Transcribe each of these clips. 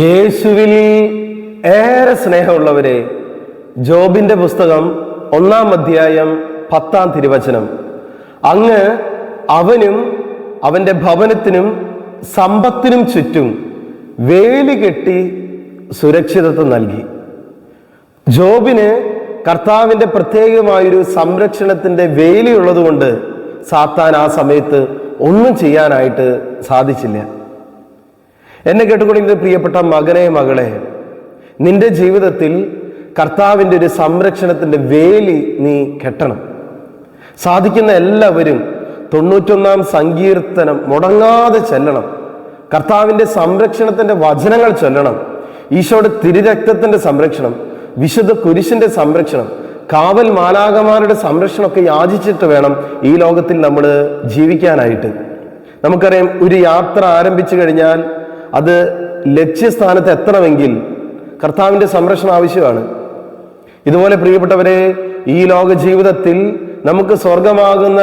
യേശുവിൽ ഏറെ സ്നേഹമുള്ളവരെ ജോബിന്റെ പുസ്തകം ഒന്നാം അധ്യായം പത്താം തിരുവചനം. അങ്ങ് അവനും അവന്റെ ഭവനത്തിനും സമ്പത്തിനും ചുറ്റും വേലി കെട്ടി സുരക്ഷിതത്വം നൽകി. ജോബിന് കർത്താവിന്റെ പ്രത്യേകമായൊരു സംരക്ഷണത്തിന്റെ വേലിയുള്ളതുകൊണ്ട് സാത്താൻ ആ സമയത്ത് ഒന്നും ചെയ്യാനായിട്ട് സാധിച്ചില്ല. എന്നെ കേട്ടുകൊണ്ടിരുന്ന പ്രിയപ്പെട്ട മകനെ മകളെ നിന്റെ ജീവിതത്തിൽ കർത്താവിന്റെ ഒരു സംരക്ഷണത്തിന്റെ വേലി നീ കെട്ടണം. സാധിക്കുന്ന എല്ലാവരും തൊണ്ണൂറ്റൊന്നാം സങ്കീർത്തനം മുടങ്ങാതെ ചെല്ലണം. കർത്താവിന്റെ സംരക്ഷണത്തിന്റെ വചനങ്ങൾ ചൊല്ലണം. ഈശോയുടെ തിരുരക്തത്തിന്റെ സംരക്ഷണം വിശുദ്ധ കുരിശിന്റെ സംരക്ഷണം കാവൽ മാലാകമാരുടെ സംരക്ഷണമൊക്കെ യാചിച്ചിട്ട് വേണം ഈ ലോകത്തിൽ നമ്മൾ ജീവിക്കാനായിട്ട്. നമുക്കറിയാം ഒരു യാത്ര ആരംഭിച്ചു കഴിഞ്ഞാൽ അത് ലക്ഷ്യസ്ഥാനത്ത് എത്തണമെങ്കിൽ കർത്താവിന്റെ സംരക്ഷണം ആവശ്യമാണ്. ഇതുപോലെ പ്രിയപ്പെട്ടവരെ ഈ ലോക ജീവിതത്തിൽ നമുക്ക് സ്വർഗമാകുന്ന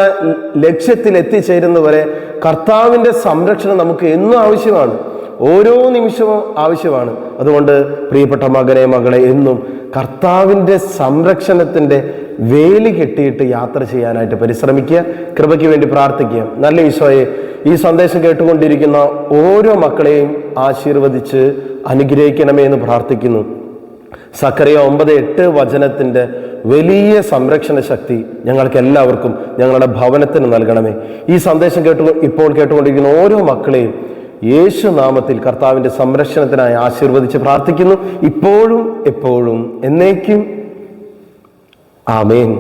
ലക്ഷ്യത്തിൽ എത്തിച്ചേരുന്നവരെ കർത്താവിന്റെ സംരക്ഷണം നമുക്ക് എന്നും ആവശ്യമാണ്. ഓരോ നിമിഷവും ആവശ്യമാണ്. അതുകൊണ്ട് പ്രിയപ്പെട്ട മകനെ മകളെ എന്നും കർത്താവിന്റെ സംരക്ഷണത്തിന്റെ വേലി കെട്ടിയിട്ട് യാത്ര ചെയ്യാനായിട്ട് പരിശ്രമിക്കുക കൃപയ്ക്ക് വേണ്ടി പ്രാർത്ഥിക്കുക. നല്ല ഈശോയെ ഈ സന്ദേശം കേട്ടുകൊണ്ടിരിക്കുന്ന ഓരോ മക്കളെയും ആശീർവദിച്ച് അനുഗ്രഹിക്കണമേ എന്ന് പ്രാർത്ഥിക്കുന്നു. സക്കറിയ ഒമ്പത് എട്ട് വചനത്തിന്റെ വലിയ സംരക്ഷണ ശക്തി ഞങ്ങൾക്ക് എല്ലാവർക്കും ഞങ്ങളുടെ ഭവനത്തിന് നൽകണമേ. ഈ സന്ദേശം കേട്ടു ഇപ്പോൾ കേട്ടുകൊണ്ടിരിക്കുന്ന ഓരോ മക്കളെയും യേശു നാമത്തിൽ കർത്താവിന്റെ സംരക്ഷണത്തിനായി ആശീർവദിച്ച് പ്രാർത്ഥിക്കുന്നു. ഇപ്പോഴും എപ്പോഴും എന്നേക്കും ആമേൻ